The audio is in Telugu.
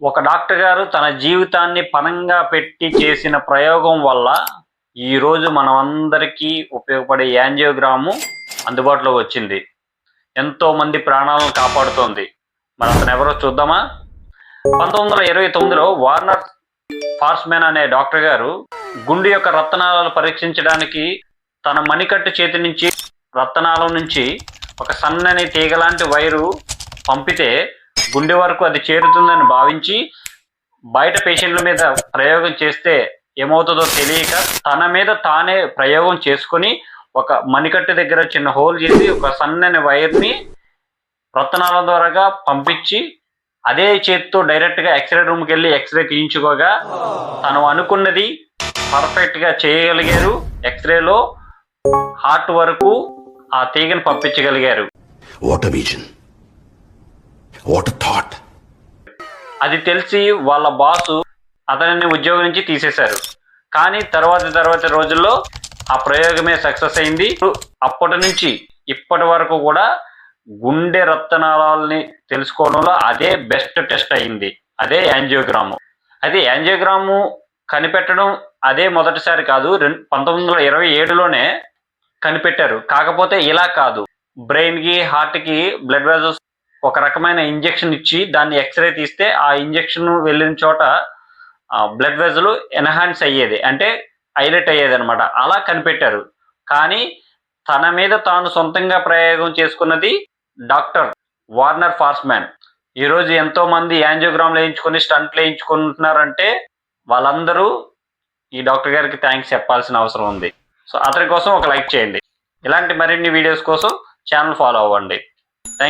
ఒక డాక్టర్ గారు తన జీవితాన్ని పనంగా పెట్టి చేసిన ప్రయోగం వల్ల ఈరోజు మనం అందరికీ ఉపయోగపడే యాంజియోగ్రాము అందుబాటులో వచ్చింది. ఎంతో మంది ప్రాణాలను కాపాడుతోంది. మరి అతను ఎవరో చూద్దామా? పంతొమ్మిది వందల ఇరవై తొమ్మిదిలో వార్నర్ ఫార్స్మెన్ అనే డాక్టర్ గారు గుండె యొక్క రత్నాలను పరీక్షించడానికి తన మణికట్టు చేతి నుంచి రత్నాల నుంచి ఒక సన్నని తీగలాంటి వైరు పంపితే గుండె వరకు అది చేరుతుందని భావించి బయట పేషెంట్ల మీద ప్రయోగం చేస్తే ఏమవుతుందో తెలియక తన మీద తానే ప్రయోగం చేసుకొని ఒక మణికట్టు దగ్గర చిన్న హోల్ చేసి ఒక సన్నని వైర్ని రత్నాల ద్వారాగా పంపించి అదే చేతితో డైరెక్ట్గా ఎక్స్రే రూమ్కి వెళ్ళి ఎక్స్రే తీయించుకోగా తను అనుకున్నది పర్ఫెక్ట్గా చేయగలిగారు. ఎక్స్రేలో హార్ట్ వరకు ఆ తీగను పంపించగలిగారు. Water vision vision. అది తెలిసి వాళ్ళ బాసు అతనిని ఉద్యోగం నుంచి తీసేశారు. కానీ తర్వాత తర్వాత రోజుల్లో ఆ ప్రయోగమే సక్సెస్ అయింది. అప్పటి నుంచి ఇప్పటి వరకు కూడా గుండె రక్తనాళాలని తెలుసుకోవడంలో అదే బెస్ట్ టెస్ట్ అయింది. అదే యాంజియోగ్రాము. అది యాంజియోగ్రాము కనిపెట్టడం అదే మొదటిసారి కాదు రెండు పంతొమ్మిది వందల ఇరవై ఏడులోనే కనిపెట్టారు. కాకపోతే ఇలా కాదు. బ్రెయిన్కి హార్ట్కి బ్లడ్ వెజల్స్ ఒక రకమైన ఇంజెక్షన్ ఇచ్చి దాన్ని ఎక్స్రే తీస్తే ఆ ఇంజెక్షన్ వెళ్ళిన చోట బ్లడ్ వెజలు ఎన్హాన్స్ అయ్యేది. అంటే హైలైట్ అయ్యేది అనమాట అలా కనిపెట్టారు. కానీ తన మీద తాను సొంతంగా ప్రయోగం చేసుకున్నది డాక్టర్ వార్నర్ ఫార్స్మ్యాన్. ఈరోజు ఎంతో మంది యాంజియోగ్రామ్లు వేయించుకొని స్టంట్లు వేయించుకుంటున్నారంటే వాళ్ళందరూ ఈ డాక్టర్ గారికి థ్యాంక్స్ చెప్పాల్సిన అవసరం ఉంది. సో అతని కోసం ఒక లైక్ చేయండి. ఇలాంటి మరిన్ని వీడియోస్ కోసం ఛానల్ ఫాలో అవ్వండి.